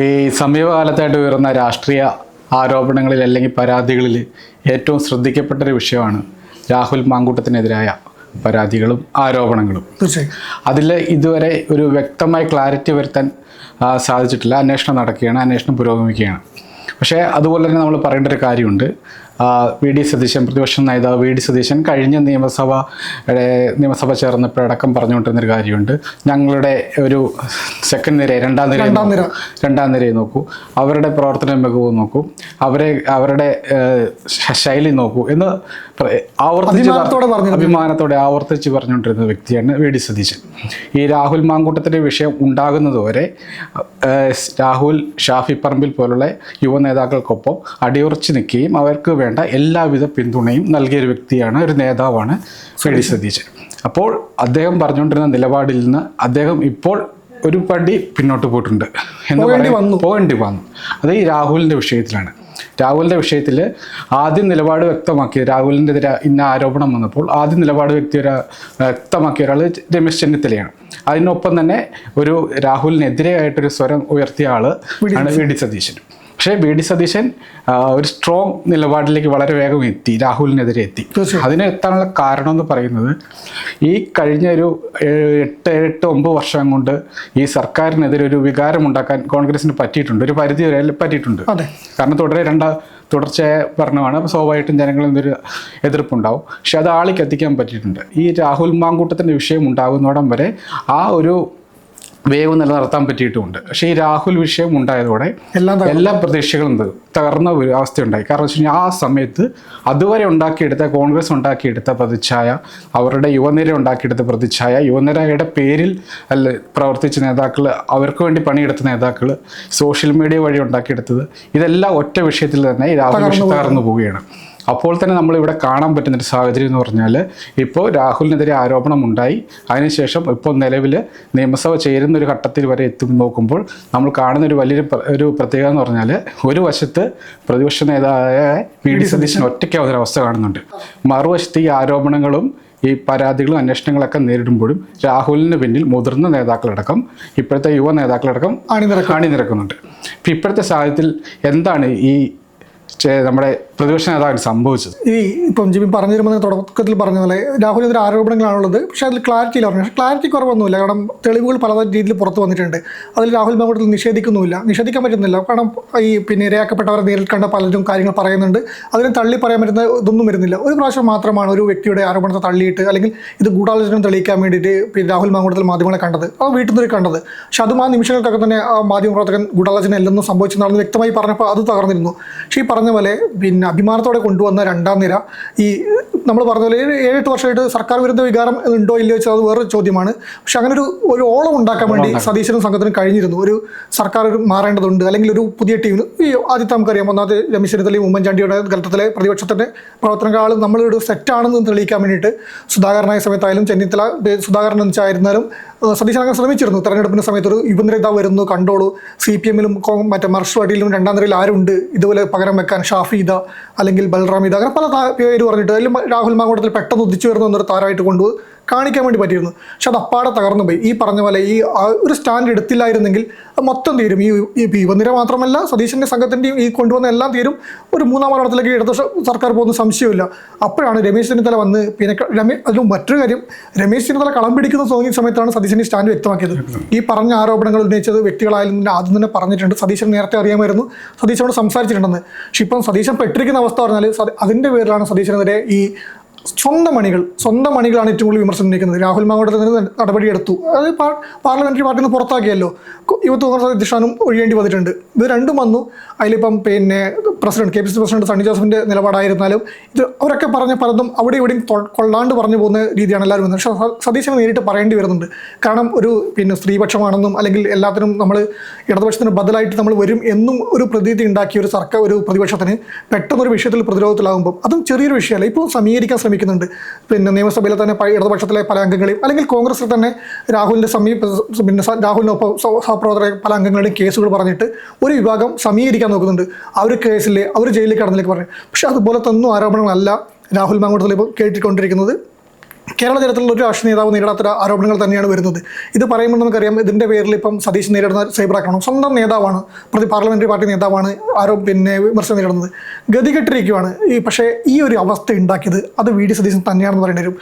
ഈ സമീപകാലത്തായിട്ട് ഉയർന്ന രാഷ്ട്രീയ ആരോപണങ്ങളിൽ അല്ലെങ്കിൽ പരാതികളിൽ ഏറ്റവും ശ്രദ്ധിക്കപ്പെട്ട ഒരു വിഷയമാണ് രാഹുൽ മാങ്കൂട്ടത്തിനെതിരായ പരാതികളും ആരോപണങ്ങളും. അതിൽ ഇതുവരെ ഒരു വ്യക്തമായ ക്ലാരിറ്റി വരുത്താൻ സാധിച്ചിട്ടില്ല. അന്വേഷണം നടക്കുകയാണ് അന്വേഷണം പുരോഗമിക്കുകയാണ്. പക്ഷേ അതുപോലെ തന്നെ നമ്മൾ പറയേണ്ട ഒരു കാര്യമുണ്ട്. വി ഡി സതീശൻ പ്രതിപക്ഷ നേതാവ് വി ഡി സതീശൻ കഴിഞ്ഞ നിയമസഭ നിയമസഭ ചേർന്നപ്പോഴടക്കം പറഞ്ഞുകൊണ്ടിരുന്നൊരു കാര്യമുണ്ട്. ഞങ്ങളുടെ ഒരു സെക്കൻഡ് നിര രണ്ടാം നിര. രണ്ടാം നിരയെ നോക്കൂ. അവരുടെ പ്രവർത്തന മികവ് നോക്കൂ. അവരെ അവരുടെ ശൈലി നോക്കൂ എന്ന് ആവർത്തിച്ച് അഭിമാനത്തോടെ ആവർത്തിച്ച് പറഞ്ഞുകൊണ്ടിരുന്ന വ്യക്തിയാണ് വി ഡി സതീശൻ. ഈ രാഹുൽ മാങ്കൂട്ടത്തിന്റെ വിഷയം ഉണ്ടാകുന്നതുവരെ രാഹുൽ ഷാഫി പറമ്പിൽ പോലുള്ള യുവ നേതാക്കൾക്കൊപ്പം അടിയുറച്ച് നിൽക്കുകയും അവർക്ക് വേണ്ട എല്ലാവിധ പിന്തുണയും നൽകിയ ഒരു വ്യക്തിയാണ് ഒരു നേതാവാണ് ഫെഡി ഡി സതീശൻ. അപ്പോൾ അദ്ദേഹം പറഞ്ഞുകൊണ്ടിരുന്ന നിലപാടിൽ നിന്ന് അദ്ദേഹം ഇപ്പോൾ ഒരു പടി പിന്നോട്ട് പോയിട്ടുണ്ട് എന്ന് പറയേണ്ടി വന്നു. പോകേണ്ടി വന്നു. അത് ഈ രാഹുലിന്റെ വിഷയത്തിലാണ്. രാഹുലിന്റെ വിഷയത്തിൽ ആദ്യം നിലപാട് വ്യക്തമാക്കിയ രാഹുലിന്റെ എതിരെ ഇന്ന ആരോപണം വന്നപ്പോൾ ആദ്യം നിലപാട് വ്യക്തി ഒരു വ്യക്തമാക്കിയ ഒരാൾ രമേശ് ചെന്നിത്തലയാണ്. അതിനൊപ്പം തന്നെ ഒരു രാഹുലിനെതിരെയായിട്ടൊരു സ്വരം ഉയർത്തിയ ആൾ ആണ് വി ഡി സതീശൻ. പക്ഷേ ബി ഡി സതീശൻ ഒരു സ്ട്രോങ് നിലപാടിലേക്ക് വളരെ വേഗം എത്തി രാഹുലിനെതിരെ എത്തി. അതിന് എത്താനുള്ള കാരണം എന്ന് പറയുന്നത് ഈ കഴിഞ്ഞ ഒരു എട്ട് എട്ട് ഒമ്പത് വർഷം കൊണ്ട് ഈ സർക്കാരിനെതിരെ ഒരു വികാരം ഉണ്ടാക്കാൻ കോൺഗ്രസിന് പറ്റിയിട്ടുണ്ട്. ഒരു പരിധി വരെ പറ്റിയിട്ടുണ്ട്. കാരണം തുടരെ രണ്ടാ തുടർച്ചയായ ഭരണമാണ്. അപ്പോൾ സ്വാഭാവികമായിട്ടും ജനങ്ങളിൽ നിന്നൊരു എതിർപ്പുണ്ടാവും. പക്ഷെ അത് ആളിക്ക് എത്തിക്കാൻ പറ്റിയിട്ടുണ്ട്. ഈ രാഹുൽ മാങ്കൂട്ടത്തിന്റെ വിഷയം ഉണ്ടാകുന്നോടം വരെ ആ ഒരു വേവ് നിലനിർത്താൻ പറ്റിയിട്ടുമുണ്ട്. പക്ഷേ ഈ രാഹുൽ വിഷയം ഉണ്ടായതോടെ എല്ലാം എല്ലാ പ്രതീക്ഷകളും തകർന്ന ഒരു അവസ്ഥയുണ്ടായി. കാരണം വെച്ച് കഴിഞ്ഞാൽ ആ സമയത്ത് അതുവരെ ഉണ്ടാക്കിയെടുത്ത കോൺഗ്രസ് ഉണ്ടാക്കിയെടുത്ത പ്രതിച്ഛായ അവരുടെ യുവനിര ഉണ്ടാക്കിയെടുത്ത പ്രതിച്ഛായ യുവനിരയുടെ പേരിൽ അല്ല പ്രവർത്തിച്ച നേതാക്കൾ അവർക്ക് വേണ്ടി പണിയെടുത്ത നേതാക്കൾ സോഷ്യൽ മീഡിയ വഴി ഉണ്ടാക്കിയെടുത്തത് ഇതെല്ലാം ഒറ്റ വിഷയത്തിൽ തന്നെ ഈ രാഹുൽ വിഷയം തകർന്നു പോവുകയാണ്. അപ്പോൾ തന്നെ നമ്മൾ ഇവിടെ കാണാൻ പറ്റുന്ന ഒരു സാഹചര്യം എന്ന് പറഞ്ഞാൽ ഇപ്പോൾ രാഹുലിനെതിരെ ആരോപണം ഉണ്ടായി അതിനുശേഷം ഇപ്പോൾ നിലവിൽ നിയമസഭ ചേരുന്ന ഒരു ഘട്ടത്തിൽ വരെ എത്തി നോക്കുമ്പോൾ നമ്മൾ കാണുന്ന ഒരു വലിയൊരു ഒരു പ്രത്യേകത എന്ന് പറഞ്ഞാൽ ഒരു വശത്ത് പ്രതിപക്ഷ നേതാവായ പി ഡി സതീശൻ ഒറ്റയ്ക്കാവുന്ന ഒരു അവസ്ഥ കാണുന്നുണ്ട്. മറുവശത്ത് ഈ ആരോപണങ്ങളും ഈ പരാതികളും അന്വേഷണങ്ങളൊക്കെ നേരിടുമ്പോഴും രാഹുലിന് പിന്നിൽ മുതിർന്ന നേതാക്കളടക്കം ഇപ്പോഴത്തെ യുവ നേതാക്കളടക്കം അണിനിരക്കും. അണിനിരക്കുന്നുണ്ട്. ഇപ്പം ഇപ്പോഴത്തെ സാഹചര്യത്തിൽ എന്താണ് ഈ നമ്മുടെ പ്രതിപക്ഷ നേതാവിന് സംഭവിച്ചത്? ഈ ഇപ്പം ജിബി പറഞ്ഞു തരുമ്പോൾ തുടക്കത്തിൽ പറഞ്ഞ പോലെ രാഹുലിനെതിരെ ആരോപണങ്ങളാണുള്ളത്. പക്ഷെ അതിൽ ക്ലാരിറ്റി പറഞ്ഞു. പക്ഷേ ക്ലാരിറ്റി കുറവൊന്നുമില്ല. കാരണം തെളിവുകൾ പല രീതിയിൽ പുറത്തു വന്നിട്ടുണ്ട്. അതിൽ രാഹുൽ മാങ്കൂട്ടത്തിൽ നിഷേധിക്കുന്നുമില്ല. നിഷേധിക്കാൻ പറ്റുന്നില്ല. കാരണം ഈ പിന്നെ ഇരയാക്കപ്പെട്ടവരെ നേരിൽ കണ്ട പലരും കാര്യങ്ങൾ പറയുന്നുണ്ട്. അതിനെ തള്ളി പറയാൻ പറ്റുന്ന ഇതൊന്നും വരുന്നില്ല. ഒരു പ്രാവശ്യം മാത്രമാണ് ഒരു വ്യക്തിയുടെ ആരോപണത്തെ തള്ളിയിട്ട് അല്ലെങ്കിൽ ഇത് ഗൂഢാലോചന തെളിയിക്കാൻ വേണ്ടിയിട്ട് പിന്നെ രാഹുൽ മാങ്കൂട്ടത്തിൽ മാധ്യമങ്ങളെ കണ്ടത്. അത് വീട്ടിൽ നിന്ന് കണ്ടത്. പക്ഷെ അതും ആ നിമിഷങ്ങൾക്കൊക്കെ തന്നെ ആ മാധ്യമപ്രവർത്തകൻ ഗൂഢാലോചന അല്ലെന്നും സംഭവിച്ചെന്നാണെന്ന് വ്യക്തമായി പറഞ്ഞപ്പോൾ അത് തകർന്നിരുന്നു. പക്ഷേ ഈ പറഞ്ഞ പോലെ പിന്നെ അഭിമാനത്തോടെ കൊണ്ടുവന്ന രണ്ടാം നിര. ഈ നമ്മൾ പറഞ്ഞ പോലെ ഏഴ് ഏഴെട്ട് വർഷമായിട്ട് സർക്കാർ വിരുദ്ധ വികാരം ഉണ്ടോ ഇല്ലയോ വെച്ചാൽ അത് വേറൊരു ചോദ്യമാണ്. പക്ഷെ അങ്ങനെ ഒരു ഒരു ഓളം ഉണ്ടാക്കാൻ വേണ്ടി സതീശനും സംഘത്തിനും കഴിഞ്ഞിരുന്നു. ഒരു സർക്കാർ ഒരു മാറേണ്ടതുണ്ട്. അല്ലെങ്കിൽ ഒരു പുതിയ ടീമിന് ഈ ആദ്യത്തെ നമുക്കറിയാം. ഒന്നാമത് രമേശ് ചെന്നിത്തലയും ഉമ്മൻചാണ്ടിയുടെ ഘട്ടത്തിലെ പ്രതിപക്ഷത്തിന്റെ പ്രവർത്തനങ്ങൾ നമ്മളൊരു സെറ്റാണെന്ന് തെളിയിക്കാൻ വേണ്ടിയിട്ട് സുധാകരനായ സമയത്തായാലും ചെന്നിത്തല സുധാകരൻ വെച്ചായിരുന്നാലും സതീശൻ അങ്ങനെ ശ്രമിച്ചിരുന്നു. തെരഞ്ഞെടുപ്പിന്റെ സമയത്ത് ഒരു യുവ നേതാവ് വരുന്നു കണ്ടോളൂ. സി പി എമ്മിലും മറ്റേ മർഷ് പാർട്ടിയിലും രണ്ടാം നിരയിൽ ആരുണ്ട്? ഇതുപോലെ പകരം വെക്കാൻ ഷാഫീദ അല്ലെങ്കിൽ ബൽറാം ഇത അങ്ങനെ പല പേര് പറഞ്ഞിട്ട്. അതിൽ രാഹുൽ മാങ്കൂട്ടത്തിൽ പെട്ടെന്ന് ഉദിച്ചു വരുന്ന എന്നൊരു താരമായിട്ട് കൊണ്ടു കാണിക്കാൻ വേണ്ടി പറ്റിയിരുന്നു. പക്ഷെ അത് അപ്പാടെ തകർന്നു പോയി. ഈ പറഞ്ഞ പോലെ ഈ ഒരു സ്റ്റാൻഡ് എടുത്തില്ലായിരുന്നെങ്കിൽ അത് മൊത്തം തീരും. ഈ ഈ യുവനിര മാത്രമല്ല സതീശന്റെ സംഘത്തിന്റെയും ഈ കൊണ്ടുവന്ന എല്ലാം തീരും. ഒരു മൂന്നാം വാർത്തത്തിലേക്ക് ഇടത് സർക്കാർ പോകുന്ന സംശയമില്ല അപ്പോഴാണ് രമേശ് ചെന്നിത്തല വന്ന് പിന്നെ രമേ അതിലും മറ്റൊരു കാര്യം രമേശ് ചെന്നിത്തല കളം പിടിക്കുന്ന തോന്നിയ സമയത്താണ് സതീശന്റെ സ്റ്റാൻഡ് വ്യക്തമാക്കിയത്. ഈ പറഞ്ഞ ആരോപണങ്ങൾ ഉന്നയിച്ചത് വ്യക്തികളായാലും ആദ്യം തന്നെ പറഞ്ഞിട്ടുണ്ട്. സതീശൻ നേരത്തെ അറിയാമായിരുന്നു. സതീശനോട് സംസാരിച്ചിട്ടുണ്ടെന്ന്. പക്ഷെ ഇപ്പം സതീശൻ പെട്ടിരിക്കുന്ന അവസ്ഥ പറഞ്ഞാൽ അതിന്റെ പേരിലാണ് സതീശനെതിരെ ഈ സ്വന്തം മണികൾ സ്വന്തം മണികളാണ് ഏറ്റവും കൂടുതൽ വിമർശനം ഉന്നയിക്കുന്നത്. രാഹുൽ മാങ്കോട്ടത്തിൽ നിന്ന് നടപടിയെടുത്തു. അത് പാർലമെന്ററി പാർട്ടിയിൽ നിന്ന് പുറത്താക്കിയല്ലോ. യുവത്വ കോൺഗ്രസ് അധ്യക്ഷനും ഒഴിയേണ്ടി വന്നിട്ടുണ്ട്. ഇത് രണ്ടും വന്നു. അതിലിപ്പം പിന്നെ president K P C president Sunny ജോസഫിന്റെ നിലപാടായിരുന്നാലും ഇത് അവരൊക്കെ പറഞ്ഞ പലതും അവിടെ ഇവിടെയും കൊള്ളാണ്ട് പറഞ്ഞു പോകുന്ന രീതിയാണ് എല്ലാവരും വന്നത് പക്ഷേ സതീശനെ നേരിട്ട് പറയേണ്ടി വരുന്നുണ്ട്. കാരണം ഒരു പിന്നെ സ്ത്രീപക്ഷമാണെന്നും അല്ലെങ്കിൽ എല്ലാത്തിനും നമ്മൾ ഇടതുപക്ഷത്തിന് ബദലായിട്ട് നമ്മൾ വരും എന്നും ഒരു പ്രതീതി ഉണ്ടാക്കിയ ഒരു സർക്കാർ ഒരു പ്രതിപക്ഷത്തിന് പെട്ടെന്നൊരു വിഷയത്തിൽ പ്രതിരോധത്തിലാകുമ്പോൾ അതും ചെറിയൊരു വിഷയമല്ല. ഇപ്പോൾ സമീകരിക്കാൻ ശ്രമിക്കുന്നുണ്ട് പിന്നെ നിയമസഭയിലെ തന്നെ ഇടതുപക്ഷത്തിലെ പല അംഗങ്ങളെയും അല്ലെങ്കിൽ കോൺഗ്രസ്സിൽ തന്നെ രാഹുലിന്റെ സമീപ പിന്നെ രാഹുലിന്റെ സഹ- സഹപ്രവർത്തകരെ പല അംഗങ്ങളുടെയും കേസുകൾ പറഞ്ഞിട്ട് ഒരു വിഭാഗം സമീകരിക്കാൻ നോക്കുന്നുണ്ട്. അവർ കേസിൽ അവർ ജയിലിൽ കടന്നിലേക്ക് പറഞ്ഞു. പക്ഷേ അതുപോലത്തെ ഒന്നും ആരോപണങ്ങളല്ല രാഹുൽ മാങ്കോട്ടത്തിൽ ഇപ്പോൾ കേട്ടിക്കൊണ്ടിരിക്കുന്നത്. കേരള ചരിത്രത്തിൽ ഒരു രാഷ്ട്രീയ നേതാവ് നേരിടാത്ത ആരോപണങ്ങൾ തന്നെയാണ് വരുന്നത്. ഇത് പറയുമ്പോൾ നമുക്കറിയാം ഇതിന്റെ പേരിൽ ഇപ്പം സതീശ് നേരിടുന്ന സൈബർ ആക്രമണം. സ്വന്തം നേതാവാണ് പ്രതി പാർലമെന്ററി പാർട്ടി നേതാവാണ് ആരോ പിന്നെ വിമർശനം നേരിടുന്നത്. ഗതികെട്ടിരിക്കുകയാണ് ഈ പക്ഷേ ഈ ഒരു അവസ്ഥ ഉണ്ടാക്കിയത് അത് വി ഡി സതീശൻ തന്നെയാണെന്ന് പറയേണ്ടി വരും.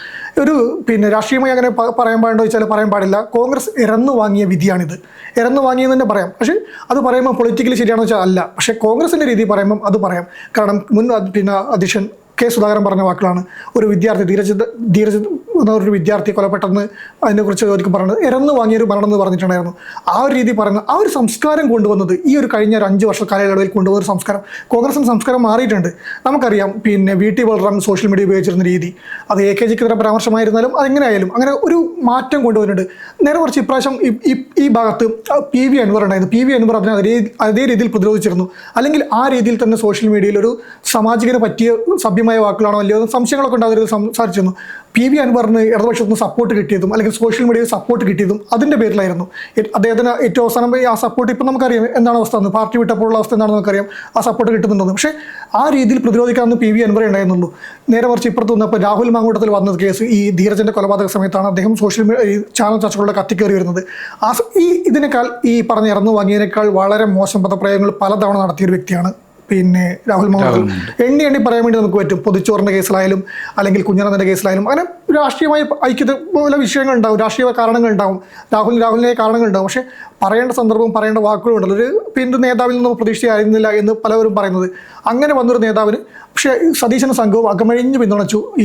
ഒരു പിന്നെ രാഷ്ട്രീയമായി അങ്ങനെ പറയാൻ പാടുണ്ടോ വെച്ചാൽ പറയാൻ പാടില്ല. കോൺഗ്രസ് ഇറന്നു വാങ്ങിയ വിധിയാണിത്. ഇറന്നു വാങ്ങിയെന്ന് തന്നെ പറയാം. പക്ഷേ അത് പറയുമ്പോൾ പൊളിറ്റിക്കലി ശരിയാണെന്ന് വെച്ചാൽ അല്ല. പക്ഷേ കോൺഗ്രസിന്റെ രീതി പറയുമ്പം അത് പറയാം. കാരണം മുൻ പിന്നെ അധ്യക്ഷൻ കെ സുധാകരൻ പറഞ്ഞ വാക്കുകളാണ്. ഒരു വിദ്യാർത്ഥി ധീരജ് എന്ന ഒരു വിദ്യാർത്ഥി കൊലപ്പെട്ടെന്ന് അതിനെക്കുറിച്ച് ചോദിക്കും പറഞ്ഞത് ഇറന്നു വാങ്ങിയൊരു മരണം എന്ന് പറഞ്ഞിട്ടുണ്ടായിരുന്നു. ആ ഒരു രീതി പറയുന്നത് ആ ഒരു സംസ്കാരം കൊണ്ടുവന്നത് ഈ ഒരു കഴിഞ്ഞ ഒരു അഞ്ച് വർഷ കാലയളവിൽ കൊണ്ടുവന്ന ഒരു സംസ്കാരം കോൺഗ്രസിന്റെ സംസ്കാരം മാറിയിട്ടുണ്ട്. നമുക്കറിയാം പിന്നെ V T Balram social media ഉപയോഗിച്ചിരുന്ന രീതി. അത് എ കെ ജിക്കെതിരെ പരാമർശമായിരുന്നാലും അതെങ്ങനെ ആയാലും അങ്ങനെ ഒരു മാറ്റം കൊണ്ടുവന്നിട്ടുണ്ട്. നേരെ കുറച്ച് ഇപ്രാവശ്യം ഈ- ഭാഗത്ത് പി വി അൻവർ ഉണ്ടായിരുന്നു. പി വി അൻവർ അതിനെ അതേ അതേ രീതിയിൽ പ്രതിരോധിച്ചിരുന്നു. അല്ലെങ്കിൽ ആ രീതിയിൽ തന്നെ സോഷ്യൽ മീഡിയയിൽ ഒരു സാമാജികന് പറ്റിയ സഭ്യമായ വാക്കുകളാണോ അല്ലയോ സംശയങ്ങളൊക്കെ ഉണ്ടാകരുത് സംസാരിച്ചിരുന്നു. പി വി അൻവറിന് ഇടതുപക്ഷത്ത് സപ്പോർട്ട് കിട്ടിയതും അല്ലെങ്കിൽ സോഷ്യൽ മീഡിയയിൽ സപ്പോർട്ട് കിട്ടിയതും അതിന്റെ പേരിലായിരുന്നു. അദ്ദേഹത്തിന് ഏറ്റവും അവസാനം ആ സപ്പോർട്ട് ഇപ്പം നമുക്കറിയാം എന്താണ് അവസ്ഥ എന്ന് പാർട്ടി വിട്ടപ്പോഴുള്ള അവസ്ഥ എന്താണെന്ന് നമുക്കറിയാം. ആ സപ്പോർട്ട് കിട്ടുന്നുണ്ടെന്ന്. പക്ഷേ ആ രീതിയിൽ പ്രതിരോധിക്കാമെന്ന് പി വി അൻവറേ ഉണ്ടായിരുന്നുള്ളൂ. നേരെ മറിച്ച് ഇപ്പുറത്ത് വന്നപ്പോൾ രാഹുൽ മാങ്കൂട്ടത്തിൽ വന്ന കേസ് ഈ ധീരജന്റെ കൊലപാതക സമയത്താണ് അദ്ദേഹം സോഷ്യൽ മീഡിയ ചാനൽ ചർച്ചകളുടെ കത്തിക്കേറി വരുന്നത്. ആ ഈ ഇതിനേക്കാൾ ഈ പറഞ്ഞ ഇറന്നു വാങ്ങിയതിനേക്കാൾ വളരെ മോശം പദപ്രയോഗങ്ങൾ പലതവണ നടത്തിയൊരു വ്യക്തിയാണ് പിന്നെ രാഹുൽ മോഹൻ എണ്ണി എണ്ണി പറയാൻ വേണ്ടി നമുക്ക് പറ്റും. പൊതിച്ചോറിന്റെ കേസിലായാലും അല്ലെങ്കിൽ കുഞ്ഞനന്ദന്റെ കേസിലായാലും. അങ്ങനെ രാഷ്ട്രീയമായി ഐക്യത പോലെ വിഷയങ്ങൾ ഉണ്ടാവും രാഷ്ട്രീയ കാരണങ്ങൾ ഉണ്ടാവും രാഹുൽ രാഹുലിനെ കാരണങ്ങൾ ഉണ്ടാവും പക്ഷേ പറയേണ്ട സന്ദർഭവും പറയേണ്ട വാക്കുകളും ഉണ്ടല്ലോ ഒരു പിന്നെ നേതാവിൽ നിന്നും പ്രതീക്ഷയായിരുന്നില്ല എന്ന് പലവരും പറയുന്നത്. അങ്ങനെ വന്നൊരു നേതാവിന് പക്ഷേ സതീശന സംഘവും അകമഴിഞ്ഞ് പിന്തുണച്ചു. ഈ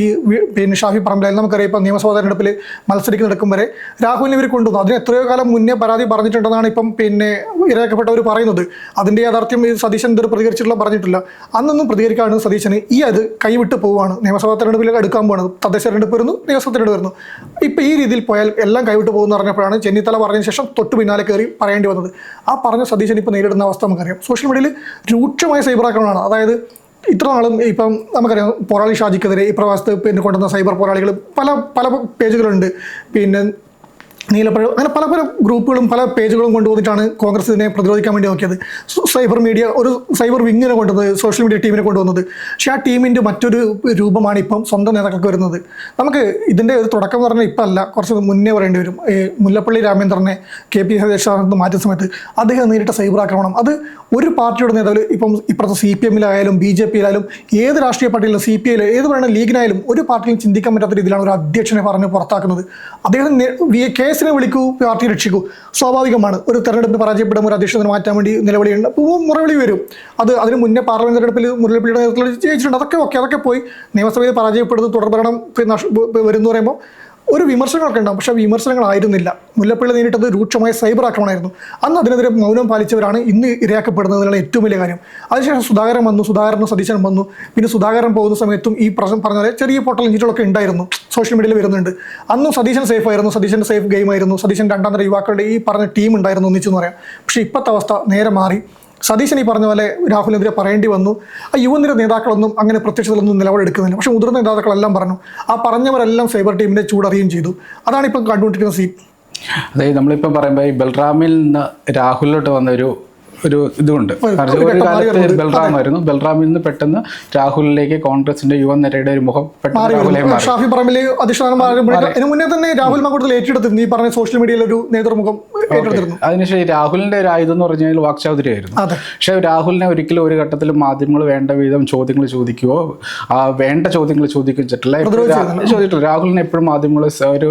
പിന്നെ ഷാഫി പറമ്പിലായാലും നമുക്കറിയാം ഇപ്പം നിയമസഭാ തെരഞ്ഞെടുപ്പിൽ മത്സരിക്കുന്നിടക്കും വരെ രാഹുലിനെ ഇവർ കൊണ്ടുവന്നു. അതിന് എത്രയോ കാലം മുന്നേ പരാതി പറഞ്ഞിട്ടുണ്ടെന്നാണ് ഇപ്പം പിന്നെ ഇരയാക്കപ്പെട്ടവർ പറയുന്നത്. അതിന്റെ യാഥാർത്ഥ്യം ഈ സതീശൻ ഇതൊരു പ്രതികരിച്ചിട്ടുള്ള പറഞ്ഞിട്ടില്ല. അന്നൊന്നും പ്രതികരിക്കാണ് സതീശന് ഈ അത് കൈവിട്ട് പോവുകയാണ് നിയമസഭാ തെരഞ്ഞെടുപ്പിൽ എടുക്കാൻ പോകുന്നത് തദ്ദേശ തെരഞ്ഞെടുപ്പ് വരുന്നു നിയമസഭാ തെരഞ്ഞെടുപ്പ് വരുന്നു. ഇപ്പം ഈ രീതിയിൽ പോയാൽ എല്ലാം കൈവിട്ട് പോകുമെന്ന് പറഞ്ഞപ്പോഴാണ് ചെന്നിത്തല പറഞ്ഞതിന് ശേഷം തൊട്ട് പിന്നാലെ കയറി പറയേണ്ടി വന്നത്. ആ പറഞ്ഞ സതീശൻ ഇപ്പോൾ നേരിടുന്ന അവസ്ഥ നമുക്കറിയാം. സോഷ്യൽ മീഡിയയിൽ രൂക്ഷമായ സൈബർ ആക്രമണമാണ്. അതായത് ഇത്ര നാളും ഇപ്പം നമുക്കറിയാം പോരാളി ഷാജിക്കെതിരെ ഈ പ്രവാസത്ത് പിന്നെ കൊണ്ടുവന്ന സൈബർ പോരാളികൾ പല പല പേജുകളുണ്ട്. പിന്നെ നീലപ്പഴം അങ്ങനെ പല പല ഗ്രൂപ്പുകളും പല പേജുകളും കൊണ്ടുവന്നിട്ടാണ് കോൺഗ്രസ് ഇതിനെ പ്രതിരോധിക്കാൻ വേണ്ടി നോക്കിയത്. സൈബർ മീഡിയ ഒരു സൈബർ വിങ്ങിനെ കൊണ്ടുവന്നത് സോഷ്യൽ മീഡിയ ടീമിനെ കൊണ്ടുവന്നത്. പക്ഷേ ആ ടീമിന്റെ മറ്റൊരു രൂപമാണ് ഇപ്പം സ്വന്തം നേതാക്കൾക്ക് വരുന്നത്. നമുക്ക് ഇതിന്റെ ഒരു തുടക്കം എന്ന് പറഞ്ഞാൽ ഇപ്പം അല്ല കുറച്ച് മുന്നേ പറയേണ്ടി വരും. മുല്ലപ്പള്ളി രാമേന്ദ്രനെ കെ പി ഹരിശാനത്ത് മാറ്റിയ സമയത്ത് അദ്ദേഹം നേരിട്ട സൈബർ ആക്രമണം. അത് ഒരു പാർട്ടിയുടെ നേതാവ് ഇപ്പം ഇപ്പുറത്തെ സി പി എമ്മിലായാലും ബി ജെ പിയിലായാലും ഏത് രാഷ്ട്രീയ പാർട്ടിയിലും സി പി ഐയിലും ഏത് പറയുന്ന ലീഗിനായാലും ഒരു പാർട്ടിയും ചിന്തിക്കാൻ പറ്റാത്ത രീതിയിലാണ് ഒരു അധ്യക്ഷനെ പറഞ്ഞ് പുറത്താക്കുന്നത്. അദ്ദേഹം നേ- കേസിനെ വിളിക്കൂ പാർട്ടി രക്ഷിക്കൂ. സ്വാഭാവികമാണ്. ഒരു തെരഞ്ഞെടുപ്പ് പരാജയപ്പെടുമ്പോൾ ഒരു അധ്യക്ഷനെ മാറ്റാൻ വേണ്ടി നിലവിളിയുണ്ട്. അപ്പോൾ മുറവിളി വരും. അത് അതിന് മുന്നേ പാർലമെന്റ് തെരഞ്ഞെടുപ്പിൽ മുരളിപ്പള്ളിയുടെ നേതൃത്വത്തിൽ ജയിച്ചിട്ടുണ്ട്. അതൊക്കെ ഓക്കെ അതൊക്കെ പോയി. നിയമസഭയിൽ പരാജയപ്പെടുന്നത് തുടർഭരണം വരുന്നു പറയുമ്പോൾ ഒരു വിമർശനങ്ങളൊക്കെ ഉണ്ടാകും പക്ഷേ വിമർശനങ്ങളായിരുന്നില്ല. മുല്ലപ്പള്ളി നേരിട്ടത് രൂക്ഷമായ സൈബർ ആക്രമണമായിരുന്നു. അന്ന് അതിനെതിരെ മൗനം പാലിച്ചവരാണ് ഇന്ന് ഇരയാക്കപ്പെടുന്നതിനുള്ള ഏറ്റവും വലിയ കാര്യം. അതിനുശേഷം സുധാകരൻ വന്നു സുധാകരനും സതീശൻ വന്നു. പിന്നെ സുധാകരൻ പോകുന്ന സമയത്തും ഈ പ്രശ്നം പറഞ്ഞാൽ ചെറിയ പൊട്ടൽ ഇഞ്ചികളൊക്കെ ഉണ്ടായിരുന്നു. സോഷ്യൽ മീഡിയയിൽ വരുന്നുണ്ട്. അന്നും സതീശൻ സേഫ് ആയിരുന്നു. സതീശന്റെ സേഫ് ഗെയിം ആയിരുന്നു സതീശൻ രണ്ടാം തരം യുവാക്കളുടെ ഈ പറഞ്ഞ ടീം ഉണ്ടായിരുന്നു ഒന്നിച്ചെന്ന് പറയാം. പക്ഷേ ഇപ്പോഴത്തെ അവസ്ഥ നേരെ മാറി. സതീശൻ ഈ പറഞ്ഞ പോലെ രാഹുലിനെതിരെ പറയേണ്ടി വന്നു. ആ യുവനിര നേതാക്കളൊന്നും അങ്ങനെ പ്രത്യക്ഷത്തിലൊന്നും നിലപാടെടുക്കുന്നില്ല പക്ഷേ മുതിർന്ന നേതാക്കളെല്ലാം പറഞ്ഞു. ആ പറഞ്ഞവരെല്ലാം സൈബർ ടീമിനെ ചൂടറിയും ചെയ്തു. അതാണ് ഇപ്പം കണ്ടുകൊണ്ടിരിക്കുന്ന സീൻ അതായത് നമ്മളിപ്പോൾ പറയുമ്പോൾ ഈ ബൽറാമിൽ നിന്ന് രാഹുലിലോട്ട് വന്ന ഒരു ഇതുണ്ട്. ഒരു കാലത്ത് ബൽറാം ആയിരുന്നു. ബൽറാമിൽ നിന്ന് പെട്ടെന്ന് രാഹുലിലേക്ക് കോൺഗ്രസിന്റെ യുവനിരയുടെ ഒരു മുഖം ഷാഫി പറമ്പിൽ അധിഷ്ഠാനം മുന്നേ തന്നെ രാഹുൽ ഏറ്റെടുത്തിരുന്നു ഈ പറഞ്ഞ സോഷ്യൽ മീഡിയയിൽ ഒരു നേതൃമുഖം ഏറ്റെടുത്തിരുന്നു. അതിനുശേഷം രാഹുലിന്റെ ഒരു ആയുധം എന്ന് പറഞ്ഞാൽ കഴിഞ്ഞാൽ വാക്ചൗധരിയായിരുന്നു അതെ. പക്ഷേ രാഹുലിനെ ഒരിക്കലും ഒരു ഘട്ടത്തിൽ മാധ്യമങ്ങൾ വേണ്ട വിധം ചോദ്യങ്ങൾ ചോദിക്കുകയോ ആ വേണ്ട ചോദ്യങ്ങൾ ചോദിക്കുകയും പ്രതിരോധിച്ചിരുന്നില്ല. ചോദിച്ചിട്ടില്ല. രാഹുലിനെ എപ്പോഴും മാധ്യമങ്ങൾ ഒരു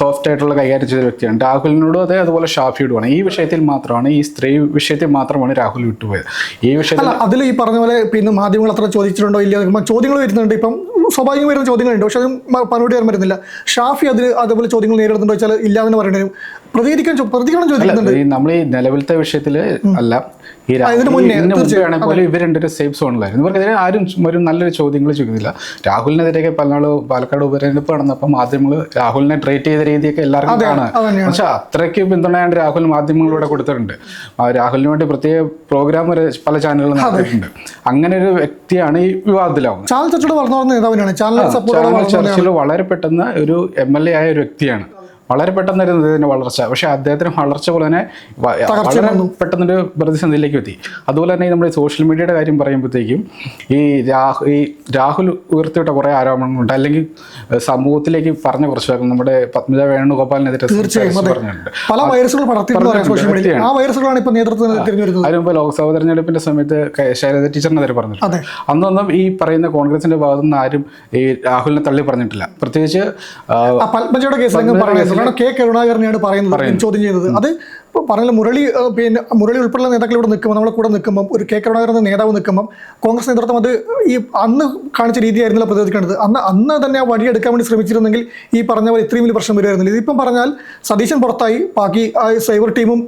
സോഫ്റ്റ് ആയിട്ടുള്ള കൈകാര്യം ചെയ്ത വ്യക്തിയാണ്. രാഹുലിനോടും അതെ അതുപോലെ ഷാഫിയോടുമാണ്. ഈ വിഷയത്തിൽ മാത്രമാണ് ഈ സ്ത്രീ വിഷയത്തിൽ മാത്രമാണ് രാഹുൽ വിട്ടുപോയത്. ഈ വിഷയത്തിൽ അതിൽ ഈ പറഞ്ഞ പോലെ പിന്നെ മാധ്യമങ്ങൾ അത്ര ചോദിച്ചിട്ടുണ്ടോ ഇല്ല ചോദ്യങ്ങൾ വരുന്നുണ്ട്. ഇപ്പം സ്വാഭാവികം വരുന്ന ചോദ്യങ്ങളുണ്ട്. പക്ഷെ അത് മറുപടി തരാൻ വരുന്നില്ല ഷാഫി അതിൽ അതേപോലെ ചോദ്യങ്ങൾ നേരിടുന്നുണ്ടോ വെച്ചാൽ ഇല്ല എന്ന് പറയേണ്ടി പ്രതികരിക്കാൻ പ്രതികരണം ചോദിക്കുന്നുണ്ട്. നമ്മൾ ഈ നിലവിലത്തെ വിഷയത്തിൽ അല്ല ഈ മുന്നേ. ഇവർ രണ്ടൊരു സേഫ് സോണിലായിരുന്നു ഇവർക്കെതിരെ ആരും ഒരു നല്ലൊരു ചോദ്യങ്ങൾ ചോദിക്കുന്നില്ല. രാഹുലിനെതിരെയൊക്കെ പല നാൾ പാലക്കാട് ഉപതെരഞ്ഞെടുപ്പ് നടന്നപ്പോൾ മാധ്യമങ്ങൾ രാഹുലിനെ ട്രീറ്റ് ചെയ്ത രീതിയൊക്കെ എല്ലാവർക്കും കാണാം. പക്ഷെ അത്രയ്ക്ക് പിന്തുണയാണ്ട് രാഹുൽ മാധ്യമങ്ങളിലൂടെ കൊടുത്തിട്ടുണ്ട്. രാഹുലിന് വേണ്ടി പ്രത്യേക പ്രോഗ്രാം വരെ പല ചാനലുകളും നടത്തിയിട്ടുണ്ട്. അങ്ങനെ ഒരു വ്യക്തിയാണ് ഈ വിവാദത്തിലാവുന്നത്. ചാനൽ വളരെ പെട്ടെന്ന് ഒരു എം എൽ എ ആയ ഒരു വ്യക്തിയാണ്. വളരെ പെട്ടെന്നായിരുന്നു ഇതിന്റെ വളർച്ച. പക്ഷേ അദ്ദേഹത്തിന് വളർച്ച പോലെ തന്നെ വളരെ പെട്ടെന്നൊരു പ്രതിസന്ധിയിലേക്ക് എത്തി. അതുപോലെ തന്നെ നമ്മുടെ സോഷ്യൽ മീഡിയയുടെ കാര്യം പറയുമ്പോഴത്തേക്കും ഈ രാഹു ഈ രാഹുൽ ഉയർത്തിവിട്ട കുറേ ആരോപണങ്ങളുണ്ട്. അല്ലെങ്കിൽ സമൂഹത്തിലേക്ക് പറഞ്ഞ കുറച്ച് പേർ നമ്മുടെ പത്മജ വേണുഗോപാലിനെതിരെ അതിനുമ്പോൾ പറഞ്ഞിട്ടുണ്ട്. പല വൈറസുകൾ ലോക്സഭാ തെരഞ്ഞെടുപ്പിന്റെ സമയത്ത് ശൈലജ ടീച്ചറിനെതിരെ പറഞ്ഞിട്ടുണ്ട്. അന്നൊന്നും ഈ പറയുന്ന കോൺഗ്രസിന്റെ ഭാഗത്തുനിന്ന് ആരും ഈ രാഹുലിനെ തള്ളി പറഞ്ഞിട്ടില്ല. പ്രത്യേകിച്ച് പത്മജയുടെ കെ കരുണാകരനെയാണ് പറയുന്നത്. ചോദ്യം ചെയ്യുന്നത്. അത് പറഞ്ഞ മുരളി പിന്നെ മുരളി ഉൾപ്പെടെയുള്ള നേതാക്കൾ ഇവിടെ നിൽക്കുമ്പോൾ നമ്മളെ കൂടെ നിൽക്കുമ്പോൾ ഒരു കെ. കരുണാകരൻ എന്ന നേതാവ് നിൽക്കുമ്പോൾ കോൺഗ്രസ് നേതൃത്വം അത് ഈ അന്ന് കാണിച്ച രീതിയായിരുന്നില്ല പ്രതിരോധിക്കേണ്ടത് അന്ന് അന്ന് തന്നെ ആ വഴിയെടുക്കാൻ വേണ്ടി ശ്രമിച്ചിരുന്നെങ്കിൽ ഈ പറഞ്ഞ പോലെ ഇത്രയും വലിയ പ്രശ്നം വരുമായിരുന്നില്ല. ഇതിപ്പം പറഞ്ഞാൽ സതീശൻ പുറത്തായി ബാക്കി ആ സൈബർ ടീമും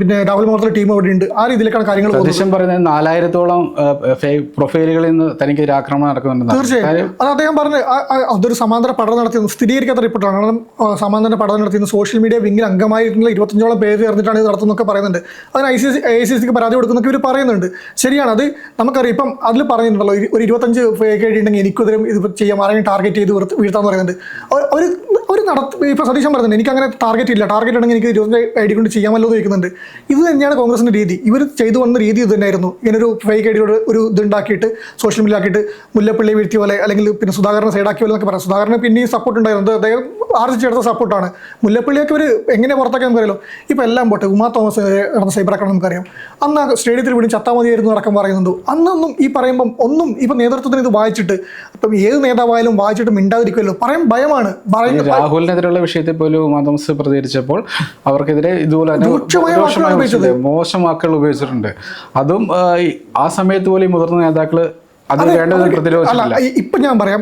പിന്നെ രാഹുൽ മാർത്തല ടീമും അവിടെ ഉണ്ട്. ആ രീതിയിലേക്കാണ് കാര്യങ്ങൾ സതീശൻ പറയുന്നത് നാലായിരത്തോളം പ്രൊഫൈലുകളിൽ നിന്ന് തനിക്ക് ഒരു ആക്രമണം നടക്കുന്നുണ്ട് തീർച്ചയായും. അത് അദ്ദേഹം പറഞ്ഞ് അതൊരു സമാന്തര പഠനം നടത്തിയത് സ്ഥിരീകരിക്കാത്ത റിപ്പോർട്ടാണ്. കാരണം സമാന്തര പഠനം നടത്തിയത് സോഷ്യൽ മീഡിയ വിങ്ങിൽ അംഗമായിട്ടുള്ള ഇരുപത്തഞ്ചോളം പേര് ചേർന്നിട്ടാണ് ഇത് നടത്തുന്നൊക്കെ പറയുന്നുണ്ട്. അതിന് I C C I C സിക്ക് പരാതി കൊടുക്കുന്നൊക്കെ ഇവർ പറയുന്നുണ്ട്. ശരിയാണ് അത് നമുക്കറിയാം. ഇപ്പം അതിൽ പറയുന്നുണ്ടല്ലോ ഒരു- ഇരുപത്തഞ്ച് ഫേക്ക് ഉണ്ടെങ്കിൽ എനിക്കെതിരെ ഇത് ചെയ്യാം ആരെങ്കിലും ടാർഗറ്റ് ചെയ്ത് വീഴ്ത്താന്ന് പറയുന്നുണ്ട്. അവർ അവർ നടത്തി ഇപ്പം സതീശൻ പറയുന്നുണ്ട് എനിക്ക് അങ്ങനെ ടാർഗറ്റ് ഇല്ല. ടാർഗറ്റ് ഉണ്ടെങ്കിൽ എനിക്ക് ഇരുപത്തഞ്ച് ഐ ഡി കൊണ്ട് ചെയ്യാമല്ലോ എന്ന് ചോദിക്കുന്നുണ്ട്. ഇത് തന്നെയാണ് കോൺഗ്രസിന്റെ രീതി. ഇവർ ചെയ്തു വന്ന രീതി ഇത് തന്നെയായിരുന്നു. ഇങ്ങനൊരു ഫേക്ക് ഐ ഡിയോട് ഒരു ഇതുണ്ടാക്കിയിട്ട് സോഷ്യൽ മീഡിയ ആക്കിയിട്ട് മുല്ലപ്പള്ളി വീഴ്ത്തി പോലെ അല്ലെങ്കിൽ പിന്നെ സുധാകരനെ സൈഡാക്കിയ പോലെ എന്നൊക്കെ പറയാം. സുധാകരനെ പിന്നെയും സപ്പോർട്ട് ഉണ്ടായിരുന്നു. അദ്ദേഹം ആർജിച്ചെടുത്ത സപ്പോർട്ടാണ് മുല്ലപ്പള്ളിയൊക്കെ ഒരു എങ്ങനെ പുറത്താക്കാൻ നമുക്കറിയാലോ. ഇപ്പം എല്ലാം പോട്ടെ. ഉമാ തോമസ് നടന്ന സൈബർ ആക്രമണം നമുക്കറിയാം. അന്ന് സ്റ്റേഡിയത്തിൽ വിടും ചത്താ മതിയായിരുന്നു അടക്കം പറയുന്നുണ്ട്. അന്നൊന്നും ഈ പറയുമ്പം ഒന്നും ഇപ്പം നേതൃത്വത്തിന് ഇത് വായിച്ചിട്ട് ഇപ്പം ഏത് നേതാവായാലും വായിച്ചിട്ട് മിണ്ടാതിരിക്കുമല്ലോ. പറയാൻ ഭയമാണ്. രാഹുലിനെതിരെയുള്ള വിഷയത്തിൽ പോലും ഉമാ തോമസ് പ്രതികരിച്ചപ്പോൾ അവർക്കെതിരെ ഇതുപോലെ. മോശം വാക്കുകൾ ഉപയോഗിച്ചിട്ടുണ്ട്. അതും ആ, സമയത്ത് പോലും മുതിർന്ന പ്രതിരോധിച്ചിട്ടില്ല അല്ല ഇപ്പൊ ഞാൻ പറയാം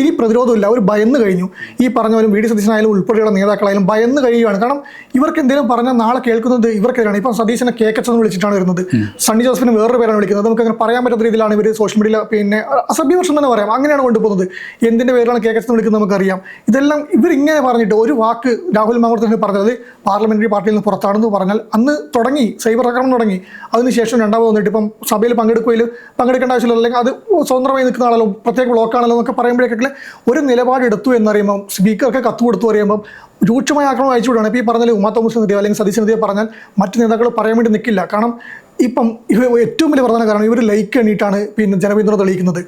ഇനി പ്രതിരോധമില്ല അവർ ഭയന്ന് കഴിഞ്ഞു. ഈ പറഞ്ഞ പോലെ വി ഡി സതീശനായാലും ഉൾപ്പെടെയുള്ള നേതാക്കളായാലും ഭയന്ന് കഴിയുകയാണ് കാരണം ഇവർക്ക് എന്തെങ്കിലും പറഞ്ഞാൽ നാളെ കേൾക്കുന്നത് ഇവർക്കെതിരാണ്. ഇപ്പം സതീശനെ കേക്കച്ചെന്ന് വിളിച്ചിട്ടാണ് വരുന്നത്. സണ്ണി ജോസഫിന് വേറൊരു പേരാണ് വിളിക്കുന്നത്. നമുക്ക് അങ്ങനെ പറയാൻ പറ്റാത്ത രീതിയിലാണ് ഇവർ സോഷ്യൽ മീഡിയയിൽ പിന്നെ അസഭ്യവർഷം തന്നെ പറയാം. അങ്ങനെയാണ് കൊണ്ടുപോകുന്നത്. എന്തിന്റെ പേരിലാണ് കേക്കച്ചെന്ന് വിളിക്കുന്നത് നമുക്കറിയാം. ഇതെല്ലാം ഇവർ ഇങ്ങനെ പറഞ്ഞിട്ട് ഒരു വാക്ക് രാഹുൽ മാങ്കുളത്തിന് പറഞ്ഞത് പാർലമെന്ററി പാർട്ടിയിൽ നിന്ന് പുറത്താണെന്ന് പറഞ്ഞാൽ അന്ന് തുടങ്ങി സൈബർ ആക്രമണം തുടങ്ങി. അതിനുശേഷം രണ്ടാമത് വന്നിട്ട് ഇപ്പം സഭയിൽ പങ്കെടുക്കുകയിൽ പങ്കെടുക്കേണ്ട ആവശ്യമില്ല. അല്ലെങ്കിൽ അത് സ്വതന്ത്രമായി നിൽക്കുന്ന ആളല്ലോ പ്രത്യേക ബ്ലോക്കാണല്ലോ എന്നൊക്കെ പറയുമ്പോഴേക്കൊക്കെ ഒരു നിലപാടെടുത്തു എന്നറിയുമ്പം സ്പീക്കർക്ക് കത്ത് കൊടുത്തു അറിയുമ്പം രൂക്ഷമായ ആക്രമണം അയച്ചു വിടുകയാണ് ഇപ്പോൾ ഈ പറഞ്ഞാൽ ഉമാ തോമസിനെതിരെയോ അല്ലെങ്കിൽ സതീശനെതിരെയോ പറഞ്ഞാൽ മറ്റ് നേതാക്കൾ പറയാൻ വേണ്ടി നിൽക്കില്ല. കാരണം ഇപ്പം ഇവ ഏറ്റവും വലിയ പ്രധാന കാരണം ഇവർ ലൈക്ക് എണ്ണിയിട്ടാണ് പിന്നെ ജനപിന്തുണ തെളിയിക്കുന്നത്.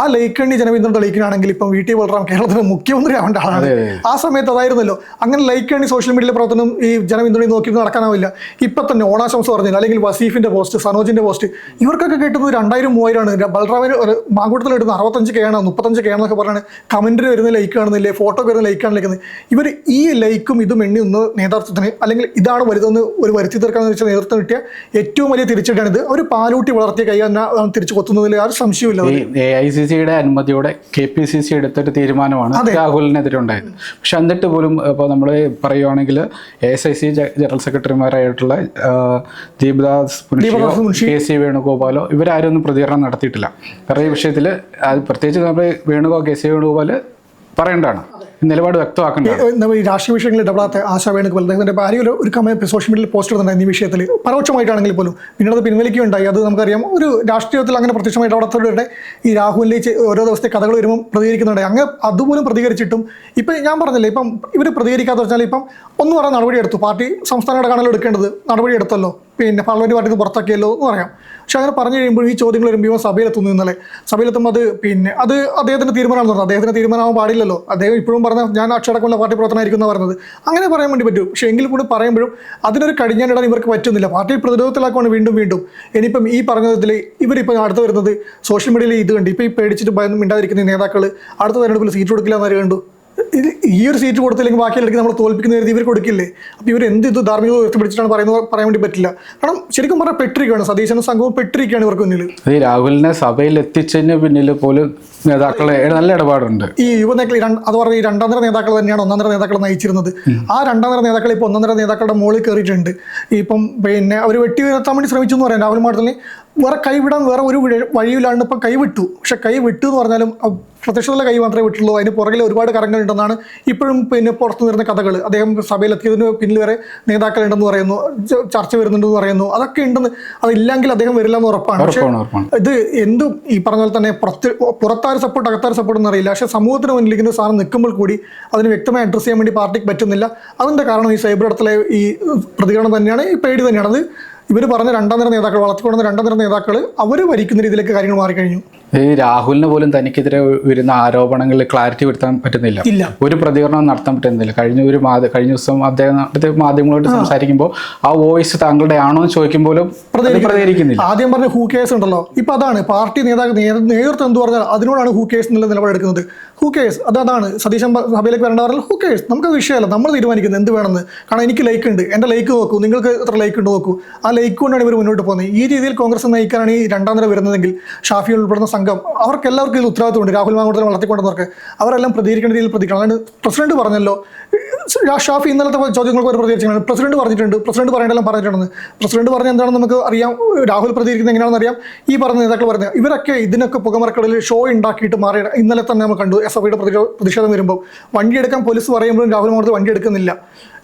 ആ ലൈക്ക് എണ്ണി ജനപിന്തുണ തെളിയിക്കുകയാണെങ്കിൽ ഇപ്പം വി ടി ബലറാം കേരളത്തിലെ മുഖ്യമന്ത്രി ആവേണ്ട ആളാണ്. ആ സമയത്ത് അതായിരുന്നല്ലോ. അങ്ങനെ ലൈക്ക് എണ്ണി സോഷ്യൽ മീഡിയയിലെ പ്രവർത്തനം ഈ ജനപിന്തുണയിൽ നോക്കി നടക്കാനാവില്ല. ഇപ്പം തന്നെ ഓണാശംസ പറഞ്ഞു അല്ലെങ്കിൽ വസീഫിന്റെ പോസ്റ്റ് സനോജിന്റെ പോസ്റ്റ് ഇവർക്കൊക്കെ കിട്ടുന്നത് രണ്ടായിരം മൂവായിരമാണ്. ബൽറാമിന് മാങ്കൂട്ടത്തിൽ ഇടുന്ന അറുപത്തഞ്ച് കെ ആണ് മുപ്പത്തഞ്ച് കെ ആണെന്നൊക്കെ പറഞ്ഞാണ് കമന്റിന് വരുന്ന ലൈക്ക് കാണുന്നില്ലേ ഫോട്ടോ വരുന്ന ലൈക്ക് ആണ് ഇവർ ഈ ലൈക്കും ഇതും എണ്ണി നിന്ന് നേതൃത്വത്തിന് അല്ലെങ്കിൽ ഇതാണ് വലുതെന്ന് ഒരു വരുത്തി തീർക്കാന്ന് വെച്ചാൽ നേതൃത്വം കിട്ടിയ ഏറ്റവും വലിയ തിരിച്ചടിയാണ് ഇത് ഒരു പാലൂട്ടി വളർത്തിയ കൈ തന്നെ തിരിച്ചു കൊത്തുന്നതിൽ ആ സംശയമില്ല എ ഐ സി സിയുടെ അനുമതിയോടെ കെ പി സി സി എടുത്തൊരു തീരുമാനമാണ് രാഹുലിനെതിരെ ഉണ്ടായത് പക്ഷെ എന്നിട്ട് പോലും ഇപ്പോൾ നമ്മൾ പറയുവാണെങ്കിൽ A S I C general സെക്രട്ടറിമാരായിട്ടുള്ള Deepadas Munshi K C വേണുഗോപാലോ ഇവരാരും ഒന്നും പ്രതികരണം നടത്തിയിട്ടില്ല. കാരണം ഈ വിഷയത്തിൽ പ്രത്യേകിച്ച് നമ്മൾ വേണുഗോ കെ സി വേണുഗോപാൽ പറയേണ്ടതാണ്. നിലപാട് വ്യക്തമാക്കുന്നത് ഈ രാഷ്ട്രീയ വിഷയങ്ങളിൽ ഇടപെടാത്ത ആശാ വേണുഗോപാൽ അദ്ദേഹത്തിന്റെ ഭാര്യ ഒരു ഒരു കമ്മ സോഷ്യൽ മീഡിയയിൽ പോസ്റ്റ് ഇടുന്നുണ്ടായിരുന്നു ഈ വിഷയത്തിൽ പരോക്ഷമായിട്ടാണെങ്കിൽ പോലും പിന്നീട് അത് പിൻവലിക്കുകയുണ്ടായി. അത് നമുക്കറിയാം ഒരു രാഷ്ട്രീയത്തിൽ അങ്ങനെ പ്രത്യക്ഷമായിട്ട് ഇടപെടാത്തവരുടെ ഈ രാഹുലിന്റെ ചെ- ഓരോ ദിവസത്തെ കഥകൾ വരുമ്പോൾ പ്രതികരിക്കുന്നുണ്ട്. അങ്ങനെ അതുപോലും പ്രതികരിച്ചിട്ടും ഇപ്പം ഞാൻ പറഞ്ഞില്ലേ ഇപ്പം ഇവർ പ്രതികരിക്കാത്ത വെച്ചാൽ ഇപ്പം ഒന്നും പറയാൻ നടപടി എടുത്തു. പാർട്ടി സംസ്ഥാന കാണലോ എടുക്കേണ്ടത്. നടപടി എടുത്തല്ലോ. പിന്നെ പാർലമെന്റ് പാർട്ടിക്ക് പുറത്താക്കിയല്ലോ എന്ന് പറയാം. പക്ഷെ അങ്ങനെ പറഞ്ഞു കഴിയുമ്പോൾ ഈ ചോദ്യങ്ങൾ വരുമ്പോൾ ഇവൻ സഭയിലെത്തുന്നു ഇന്നലെ. സഭയിലെത്തുമ്പോൾ അത് പിന്നെ അത് അദ്ദേഹത്തിന്റെ തീരുമാനമാണെന്ന് പറഞ്ഞത് അദ്ദേഹത്തിന്റെ തീരുമാനമാവാൻ പാടില്ലല്ലോ. അദ്ദേഹം ഇപ്പോഴും പറഞ്ഞ ഞാൻ അക്ഷരക്കുള്ള പാർട്ടി പ്രവർത്തനമായിരിക്കും എന്ന് പറയുന്നത് അങ്ങനെ പറയാൻ വേണ്ടി പറ്റും. പക്ഷേ എങ്കിൽ കൂടി പറയുമ്പോഴും അതിനൊരു കടിഞ്ഞാനിടാൻ ഇവർക്ക് പറ്റുന്നില്ല. പാർട്ടി പ്രതിരോധത്തിലാക്കുവാണ് വീണ്ടും വീണ്ടും. ഇനിയിപ്പം ഈ പറഞ്ഞതിൽ ഇവരിപ്പോൾ അടുത്ത് വരുന്നത് സോഷ്യൽ മീഡിയയിൽ ഇത് കണ്ടു ഇപ്പോൾ ഈ പേടിച്ചിട്ട് ഭയം മിണ്ടാതിരിക്കുന്ന നേതാക്കൾ അടുത്ത തെരഞ്ഞെടുപ്പിൽ സീറ്റ് കൊടുക്കില്ല എന്നവർ കണ്ടു. ഇത് ഈ ഒരു സീറ്റ് കൊടുത്തില്ലെങ്കിൽ ബാക്കിയുള്ളവർക്ക് നമ്മൾ തോൽപ്പിക്കുന്ന കരുതി ഇവർ കൊടുക്കില്ലേ? അപ്പോൾ ഇവർ എന്ത് ഇത് ധാർമ്മിക ഉയർത്തിപ്പിടിച്ചിട്ടാണ് പറയുന്നത് പറയാൻ വേണ്ടി പറ്റില്ല. കാരണം ശരിക്കും പറഞ്ഞാൽ പെട്ടിരിക്കുകയാണ്. സതീശനും സംഘവും പെട്ടിരിക്കുകയാണ് ഇവർക്ക് മുന്നിൽ രാഹുലിനെ സഭയിൽ എത്തിച്ചതിന് പിന്നിൽ പോലും നേതാക്കളെ നല്ല ഇടപാടുണ്ട്. ഈ യുവനേതാക്കൾ രണ്ട് അത് പറഞ്ഞ ഈ രണ്ടാം നിര നേതാക്കൾ തന്നെയാണ് ഒന്നാം നിര നേതാക്കൾ നയിച്ചിരുന്നത്. ആ രണ്ടാം നിര നേതാക്കൾ ഇപ്പോൾ ഒന്നാം നിര നേതാക്കളുടെ മുകളിൽ കയറിയിട്ടുണ്ട്. ഇപ്പം പിന്നെ അവർ വെട്ടി ഉയർത്താൻ വേണ്ടി ശ്രമിച്ചു എന്ന് പറയാം രാഹുൽ മാഡത്തിന് വേറെ കൈവിടാൻ വേറെ ഒരു വഴിയിലാണ് ഇപ്പം കൈവിട്ടു. പക്ഷെ കൈ വിട്ടു എന്ന് പറഞ്ഞാലും പ്രത്യക്ഷത്തിലെ കൈ മാത്രമേ വിട്ടുള്ളൂ അതിന് പുറകിൽ ഒരുപാട് കറങ്ങളുണ്ടെന്നാണ് ഇപ്പോഴും പിന്നെ പുറത്തു നിന്ന് കഥകൾ. അദ്ദേഹം സഭയിലെത്തിയതിന് പിന്നിൽ വരെ നേതാക്കളുണ്ടെന്ന് പറയുന്നു. ചർച്ച വരുന്നുണ്ടെന്ന് പറയുന്നു. അതൊക്കെ ഉണ്ടെന്ന് അതില്ലെങ്കിൽ അദ്ദേഹം വരില്ല എന്ന് ഉറപ്പാണ്. പക്ഷേ ഇത് എന്തും ഈ പറഞ്ഞ പോലെ തന്നെ പുറത്ത് പുറത്താര് സപ്പോർട്ട് അകത്താർ സപ്പോർട്ട് എന്നറിയില്ല പക്ഷേ സമൂഹത്തിന് ഇങ്ങനെ സാധനം നിൽക്കുമ്പോൾ കൂടി അതിന് വ്യക്തമായി അഡ്രസ്സ് ചെയ്യാൻ വേണ്ടി പാർട്ടിക്ക് പറ്റുന്നില്ല. അതിന്റെ കാരണം ഈ സൈബർ ഇടത്തിലെ ഈ പ്രതികരണം തന്നെയാണ്? ഈ പേടി തന്നെയാണ്. അത് ഇവർ പറഞ്ഞ രണ്ടാം തരം നേതാക്കൾ വളർത്തിക്കൊണ്ടുവന്ന രണ്ടാം തരം നേതാക്കൾ അവർ ഭരിക്കുന്ന രീതിയിലേക്ക് കാര്യങ്ങൾ മാറിക്കഴിഞ്ഞു. ഈ രാഹുലിന് പോലും തനിക്കെതിരെ വരുന്ന ആരോപണങ്ങളിൽ ക്ലാരിറ്റി വരുത്താൻ പറ്റുന്നില്ല. ഇല്ല. ഒരു പ്രതികരണം നടത്താൻ പറ്റുന്നില്ല. കഴിഞ്ഞ ഒരു മാധ്യ കഴിഞ്ഞ ദിവസം അദ്ദേഹം മാധ്യമങ്ങളോട് സംസാരിക്കുമ്പോൾ ആ വോയിസ് താങ്കളുടെ ആണോ എന്ന് ചോദിക്കുമ്പോൾ പ്രതികരിക്കുന്നില്ല. ആദ്യം പറഞ്ഞ ഹൂ കേസ് ഉണ്ടല്ലോ. ഇപ്പൊ അതാണ്. പാർട്ടി നേതാക്കൾ നേതൃത്വം എന്ത് പറഞ്ഞാൽ അതിനോടാണ് ഹൂ കേസ് എന്നുള്ള നിലപാടെടുക്കുന്നത് ഹൂ കേസ് അത് അതാണ്. സതീശൻ സഭയിലേക്ക് വരേണ്ട പറഞ്ഞാൽ ഹൂ കേസ് നമുക്ക് വിഷയമല്ല. നമ്മൾ തീരുമാനിക്കുന്നത് എന്ത് വേണമെന്ന്. കാരണം എനിക്ക് ലൈക്ക് ഉണ്ട്. എന്റെ ലൈക്ക് നോക്കൂ. നിങ്ങൾക്ക് എത്ര ലൈക്ക് ഉണ്ട് നോക്കൂ. ആ ലൈക്ക് കൊണ്ടാണ് ഇവർ മുന്നോട്ട് പോകുന്നത്. ഈ രീതിയിൽ കോൺഗ്രസ് നയിക്കാനാണ് ഈ രണ്ടാം നില വരുന്നതെങ്കിൽ ഷാഫി ഉൾപ്പെടുന്ന സംഘം അവർക്ക് എല്ലാവർക്കും ഇതിൽ ഉത്തരവാദിത്വമുണ്ട്. രാഹുൽ മാങ്കൂട്ടത്തിൽ വളർത്തിക്കൊണ്ടവർക്ക് അവരെല്ലാം പ്രതികരിക്കേണ്ട രീതിയിൽ പ്രതികരിക്കണം അല്ലാണ്ട് പ്രസിഡന്റ് പറഞ്ഞല്ലോ. ഷാഫി ഇന്നലത്തെ ചോദ്യങ്ങൾക്ക് ഒരു പ്രതികരിച്ചാണ് പ്രസിഡന്റ് പറഞ്ഞിട്ടുണ്ട്. പ്രസിഡന്റ് പറയേണ്ടെല്ലാം പറഞ്ഞിട്ടുണ്ടെന്ന്. പ്രസിഡന്റ് പറഞ്ഞ എന്താണെന്ന് നമുക്ക് അറിയാം. രാഹുൽ പ്രതികരിക്കുന്നത് എങ്ങനെയാണെന്ന് അറിയാം. ഈ പറഞ്ഞ നേതാക്കൾ പറയുന്നത് ഇവരൊക്കെ ഇതിനൊക്കെ പുകമറക്കടലിൽ ഷോ ഉണ്ടാക്കിയിട്ട് മാറി. ഇന്നലെ തന്നെ നമ്മൾ കണ്ടു എസ് എഫ് പ്രതിഷേധം വരുമ്പോൾ വണ്ടി എടുക്കാൻ പോലീസ് പറയുമ്പോഴും രാഹുൽ മാർദ്ദ വണ്ടി എടുക്കുന്നില്ല.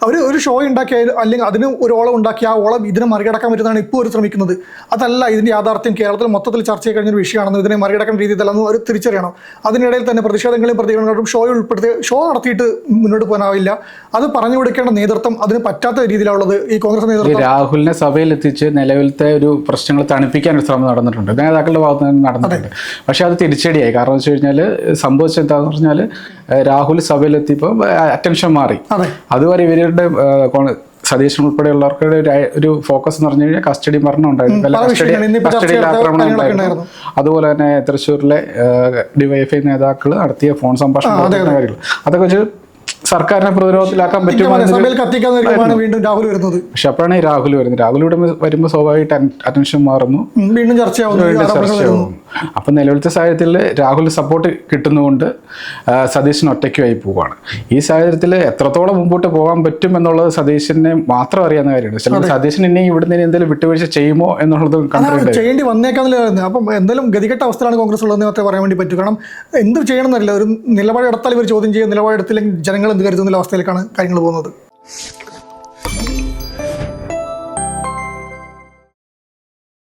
അവർ ഒരു ഷോ ഉണ്ടാക്കിയ അല്ലെങ്കിൽ അതിന് ഒരു ഓളം ഉണ്ടാക്കി ആ ഓളം ഇതിനെ മറികടക്കാൻ പറ്റുന്നതാണ് ഇപ്പോൾ ഒരു ശ്രമിക്കുന്നത്. അതല്ല ഇതിന്റെ യാഥാർത്ഥ്യം കേരളത്തിൽ മൊത്തത്തിൽ ചർച്ച ചെയ്ത് കഴിഞ്ഞൊരു വിഷയമാണെന്ന് ഇതിനെ മറികടക്കാൻ രീതിയിലല്ലെന്ന് അവർ തിരിച്ചറിയണം. അതിനിടയിൽ തന്നെ പ്രതിഷേധങ്ങളെയും പ്രതികരണങ്ങളും ഷോ ഉൾപ്പെടുത്തി ഷോ നടത്തിയിട്ട് മുന്നോട്ട് പോകാനാവില്ല. അത് പറഞ്ഞു കൊടുക്കേണ്ട നേതൃത്വം അതിന് പറ്റാത്ത രീതിയിലുള്ളത് ഈ കോൺഗ്രസ് നേതൃത്വം രാഹുലിനെ സഭയിൽ എത്തിച്ച് നിലവിലത്തെ ഒരു പ്രശ്നങ്ങൾ തണുപ്പിക്കാൻ ഒരു ശ്രമം നടന്നിട്ടുണ്ട്. നേതാക്കളുടെ ഭാഗത്ത് നിന്ന് നടന്നിട്ടുണ്ട്. പക്ഷേ അത് തിരിച്ചടിയായി. കാരണം വെച്ച് കഴിഞ്ഞാൽ സംഭവിച്ചത് എന്താന്ന് പറഞ്ഞാൽ രാഹുൽ സഭയിലെത്തിയപ്പോൾ അറ്റൻഷൻ മാറി. അതെ. അതുവരെ ഇവരുടെ സതീശൻ ഉൾപ്പെടെയുള്ളവർക്ക് ഒരു ഫോക്കസ് എന്ന് പറഞ്ഞു കഴിഞ്ഞാൽ കസ്റ്റഡി മരണം ഉണ്ടായിരുന്നു. ആക്രമണം ഉണ്ടായിരുന്നു. അതുപോലെ തന്നെ തൃശ്ശൂരിലെ ഡിവൈഎഫ്ഐ നേതാക്കൾ നടത്തിയ ഫോൺ സംഭാഷണം കാര്യങ്ങൾ. അതൊക്കെ വെച്ച് സർക്കാരിനെ പ്രതിരോധത്തിലാക്കാൻ പറ്റുമോ എന്നൊരു- വീണ്ടും രാഹുൽ വരുന്നത്. പക്ഷെ അപ്പോഴാണ് ഈ രാഹുൽ വരുന്നത്. രാഹുൽ ഇവിടെ വരുമ്പോൾ സ്വാഭാവികമായിട്ട് അറ്റൻഷൻ മാറുന്നു. വീണ്ടും ചർച്ചയാവുന്നു വീണ്ടും ആരോപണങ്ങൾ വരുന്നു. ചർച്ചയാവും അപ്പൊ നിലവിലത്തെ സാഹചര്യത്തിൽ രാഹുൽ സപ്പോർട്ട് കിട്ടുന്നതുകൊണ്ട് സതീശൻ ഒറ്റയ്ക്കുമായി പോവുകയാണ് ഈ സാഹചര്യത്തിൽ എത്രത്തോളം മുമ്പോട്ട് പോകാൻ പറ്റും എന്നുള്ളത് സതീശനെ മാത്രം അറിയാവുന്ന കാര്യമാണ്. ചിലപ്പോൾ സതീശൻ ഇനി ഇവിടുന്ന് ഇനി എന്തെങ്കിലും വിട്ടുവീഴ്ച ചെയ്യുമോ എന്നുള്ളത് ചെയ്യേണ്ടി വന്നേക്കാന്നില്ല അപ്പം എന്തെങ്കിലും ഗതികെട്ട അവസ്ഥയാണ് കോൺഗ്രസ് ഉള്ളതെന്ന് മാത്രമേ പറയാൻ വേണ്ടി പറ്റൂ. കാരണം എന്ത് ചെയ്യണമെന്നറിയില്ല. ഒരു നിലപാടെടുത്താൽ ഇവർ ചോദ്യം ചെയ്യും. നിലപാടെടുത്തില്ലെങ്കിൽ ജനങ്ങൾ എന്ത് കരുതുന്ന അവസ്ഥയിലേക്കാണ് കാര്യങ്ങൾ പോകുന്നത്.